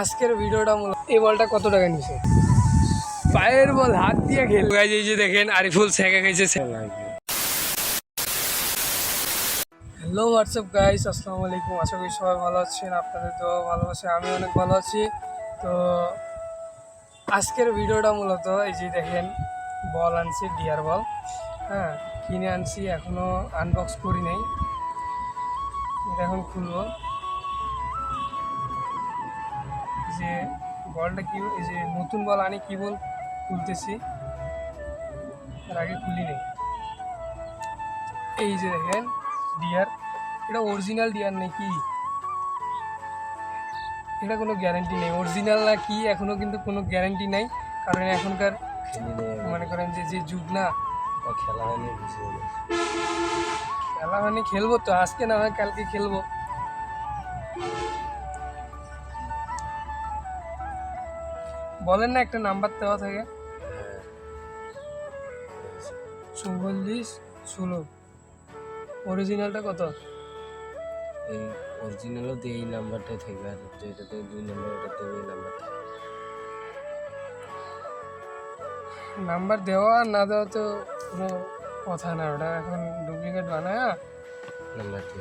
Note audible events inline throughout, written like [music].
আজকের ভিডিওটা মূলত এই বলটা কত টাকা নিছে পায়ের বল হাত দিয়ে খেল। এই যে দেখেন আরিফুল ছেঁকা খেয়েছে হ্যালো হোয়াটসঅ্যাপ গাইস আসসালামু আলাইকুম। আশা করি সবাই ভালো আছেন আপনাদের তো ভালোবাসে আমি অনেক ভালো আছি। তো আজকের ভিডিওটা মূলত এই যে দেখেন বল আনছি ডিয়ার বল। হ্যাঁ কিনে আনছি এখনও আনবক্স করি নাই। এটা এখন খুলবো। যে বলটা কি এই যে নতুন বল আনি কি বল খুলতেছি তার আগে খুলি নেই। এই যে দেখেন ডিয়ার এটা অরিজিনাল ডিয়ার নাকি? এটা কোনো গ্যারান্টি নেই। অরিজিনাল না কি এখনও কিন্তু কোনো গ্যারান্টি নাই। কারণ এখনকার মনে করেন যে যে যুগ না। খেলা হয়নি খেলা মানে খেলব তো। আজকে না হয় কালকে খেলব। বলেন না একটা নাম্বার দেওয়া থাকে। চৌচল্লিশ ষোলো। অরিজিনালটা কত? এই অরিজিনালও দিয়ে এই নাম্বারটাই থাকবে আর যেটাতে দুই নম্বর ওটাতে ওই নাম্বারটা নাম্বার। দেওয়া আর না দেওয়া তো কোনো কথা না ওটা এখন ডুপ্লিকেট বানায়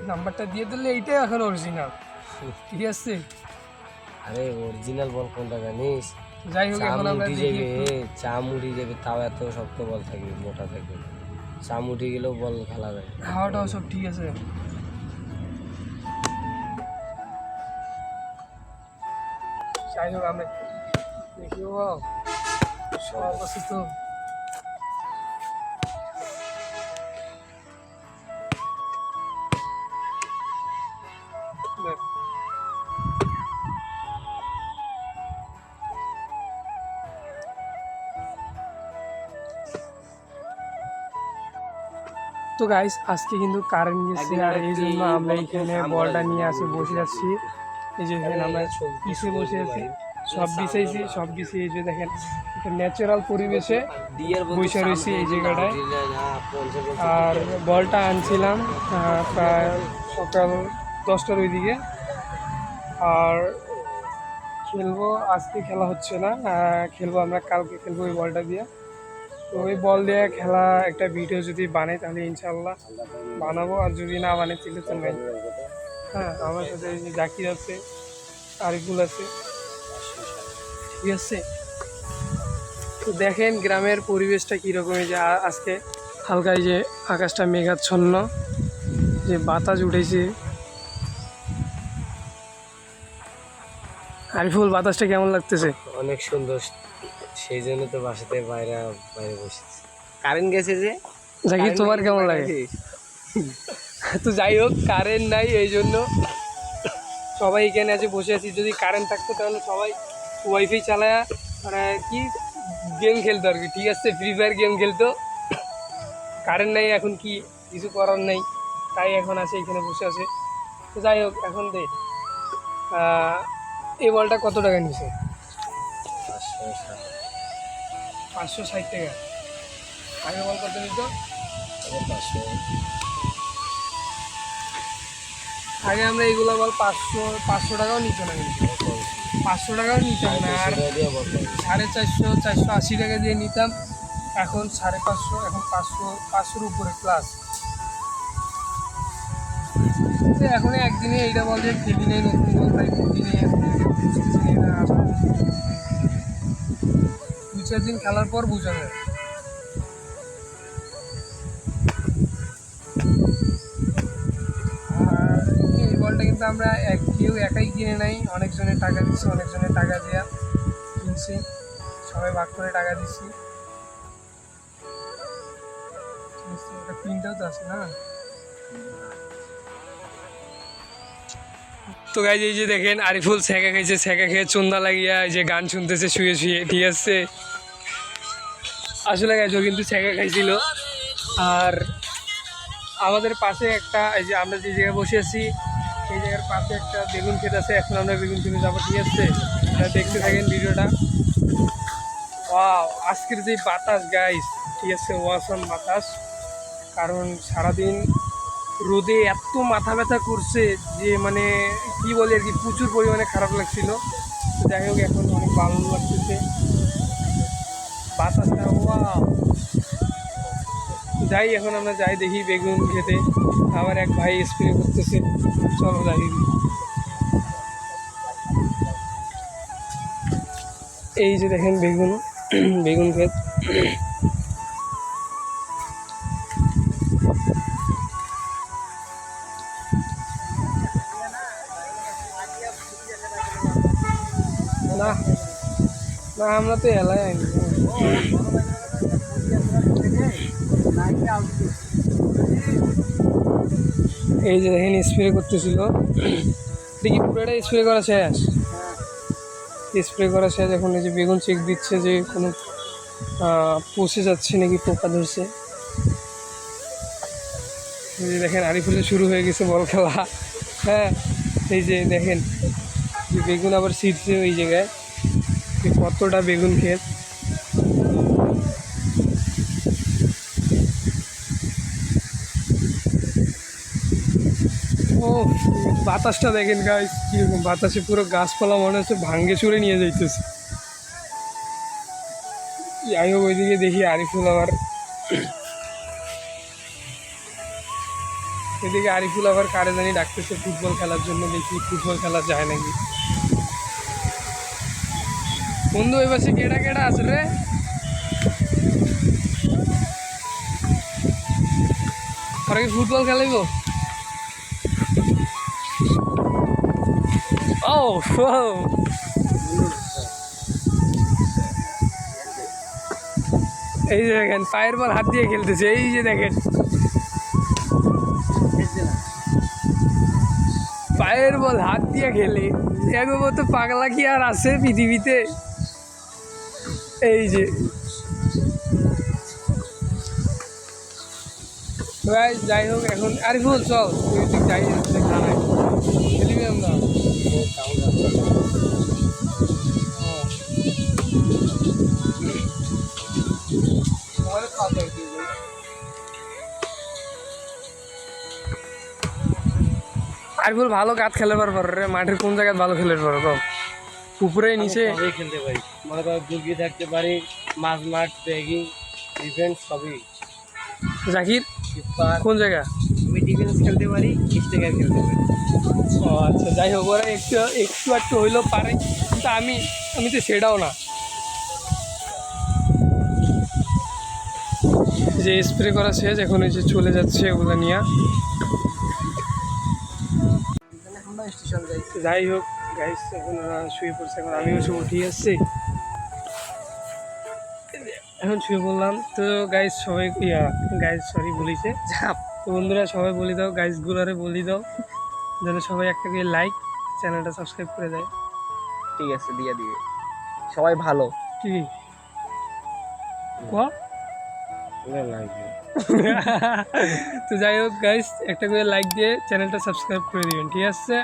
নাম্বারটা দিয়ে দিলে এইটাই এখন অরিজিনাল [laughs] ঠিক আছে? আরে অরিজিনাল বল কোনটা জানিস? যাই হোক এখন আমরা দেখি। যাবে একটু। চা মুড়ি যাবে তাও এত শক্ত বল থাকবে মোটা থাকবে। চা মুড়ি গেলেও বল খেলা যায়। খাওয়াটাও সব ঠিক আছে। যাই হোক আমরা দেখি ও। সব আছে তো গাইস আজকে কিন্তু কারেন্ট গেছে আর এই জন্য আমরা এখানে বলটা নিয়ে আসি বসে আছি। এই যে এখানে আমরা পিছিয়ে বসে আছি। সব বিছাইছি সব বিছিয়ে এই যে দেখেন ন্যাচারাল পরিবেশে বসে রয়েছি এই জায়গাটায়। আর বলটা আনছিলাম প্রায় সকাল দশটার ওই দিকে আর খেলব আজকে খেলা হচ্ছে না খেলব আমরা কালকে খেলব ওই বলটা দিয়ে। তো ওই বল দিয়ে খেলা একটা ভিডিও যদি বানাই, তাহলে ইনশাল্লাহ বানাবো। আর যদি না বানাই, তাহলে তো নাই। হ্যাঁ আমার সাথে জাকির আছে, আরিফুল আছে। ঠিক আছে? তো দেখেন গ্রামের পরিবেশটা কীরকম যে আজকে হালকা যে আকাশটা মেঘাচ্ছন্ন, যে বাতাস উঠেছে। আরিফুল, বাতাসটা কেমন লাগতেছে? অনেক সুন্দর। সেই জন্য তো বাসাতে বাইরে বাইরে বসেছি। কারেন্ট গেছে যে? জাকির তোমার কেমন লাগে? তো যাই হোক কারেন্ট নাই এই জন্য। সবাই এখানে আছে বসে আছি। যদি কারেন্ট থাকতো তাহলে সবাই ওয়াইফাই চালায় মানে কি গেম খেলতো আর কি। ঠিক আছে ফ্রি ফায়ার গেম খেলতো। কারেন্ট নাই এখন কি কিছু করার নেই। তাই এখন আছে এখানে বসে আছে। তো যাই হোক এখন দে। এই বলটা কত টাকা নিছে পাঁচশো ষাট টাকা। আগে বল কত নিত? পাঁচশো। আগে আমরা এইগুলো বল পাঁচশো পাঁচশো টাকাও নিত না কিন্তু। পাঁচশো টাকাও নিতাম না। আর সাড়ে চারশো চারশো আশি টাকা দিয়ে নিতাম। এখন সাড়ে পাঁচশো এখন পাঁচশো পাঁচশোর উপরে প্লাস এখন একদিনে এইটা বল যে খেলি নেই নতুন বল তাই দিনে বুঝতেছি চার দিন খেলার পর বোঝা যায়। আমরা এক কেউ একাই কিনে নাই। অনেকজনের টাকা দিচ্ছি অনেকজনের টাকা দেওয়া কিনছি। সবাই ভাগ করে টাকা দিচ্ছি প্রিন্টও তো আছে না? তো গাইজ এই যে দেখেন, আরিফুল ছ্যাঁকা খেয়েছে ছ্যাঁকা খেয়ে চন্দা লাগিয়া এই যে গান শুনতেছে, শুয়ে শুয়ে, ঠিক আছে? আসলে গাইজ ও কিন্তু ছ্যাঁকা খাইছিল। আর আমাদের পাশে একটা, এই যে আমরা যে জায়গায় বসে আছি সেই জায়গার পাশে একটা বেগুন ক্ষেত আছে। এখন আমরা বেগুন খেতে যাব। ঠিক আছে? দেখতে থাকেন ভিডিওটা। আজকের যে বাতাস গাইস ঠিক আছে? ওয়াসন বাতাস। কারণ সারাদিন রোদে এত মাথা ব্যথা করছে যে মানে কি বলে আর কি, প্রচুর পরিমাণে খারাপ লাগছিল। যাই হোক, এখন অনেক ভালো লাগতেছে। বাতাসটা যাই, এখন আমরা যাই দেখি বেগুন খেতে। আবার এক ভাই স্প্রে করতেছে। চলো যাই। এই যে দেখেন বেগুন বেগুন ক্ষেত। না না, আমরা তো এলাই এই যে দেখেন স্প্রে করতেছিল। দেখি পুরোটা স্প্রে করা শেষ? স্প্রে করা শেষ, এখন এই যে বেগুন চেক দিচ্ছে যে কোনো পচে যাচ্ছে নাকি, পোকা ধরছে। এই যে দেখেন আরিফুলে শুরু হয়ে গেছে বল খেলা। হ্যাঁ এই যে দেখেন, যে বেগুন আবার ছিটছে ওই জায়গায়। কতটা বেগুন ক্ষেত। ও বাতাসটা দেখেন গাছ কীরকম বাতাসে পুরো গাছপালা মনে হচ্ছে ভাঙ্গে চুরে নিয়ে যাইতেছে। যাই হোক, ওইদিকে দেখি আরিফুল আবার। এদিকে আরিফুল আবার কারে জানি ডাকতেছে ফুটবল খেলার জন্য, দেখি ফুটবল খেলা যায় নাকি। বন্ধু ওই পাশে কেডা কেডা আছে রে? ওরা কি ফুটবল খেলাইব? ও এই যে দেখেন, পায়ের বল হাত দিয়ে খেলতেছে, এই যে দেখেন। পায়ের বল হাত দিয়ে খেলে। এগো মতো পাগলা কি আর আছে পৃথিবীতে? এই যে। যাই হোক, এখন আরে ফুল চল তুই যাই আরিফুল ভালো কাত খেলে পারব রে। মাঠের কোন জায়গায় ভালো খেলে পারব কম উপরে নিচে? সবই খেলতে পারি। মনে করো দুর্গি থাকতে পারি মাঝ মাঠ ব্যাগিং ডিফেন্স সবই। জাকির কোন জায়গা? আমি ডিফেন্স খেলতে পারি স্ট্রাইকার খেলতে পারি। ও আচ্ছা যাই হোক ওরা একটু একটু একটু হইলেও পারে কিন্তু আমি আমি তো সেটাও না। যে স্প্রে করা শেষ এখন এই যে চলে যাচ্ছে ওগুলো নিয়ে। স্টেশন যাই যাই হোক গাইস এখন ওরা শুয়ে পড়ছে এখন আমিও সব উঠে আসছি। এখন শুয়ে পড়লাম। তো গাইস সবাই গাইস সরি বলিছে। তো বন্ধুরা সবাই বলি দাও গাইসগুলারে বলি দাও যেন সবাই একটা করে লাইক চ্যানেলটা সাবস্ক্রাইব করে দেয়। ঠিক আছে দিয়ে দিবে। সবাই ভালো। কি? কোয়া? [laughs] তো যাই হোক গাইস একটা করে লাইক দিয়ে চ্যানেলটা সাবস্ক্রাইব করে দিবেন ঠিক আছে?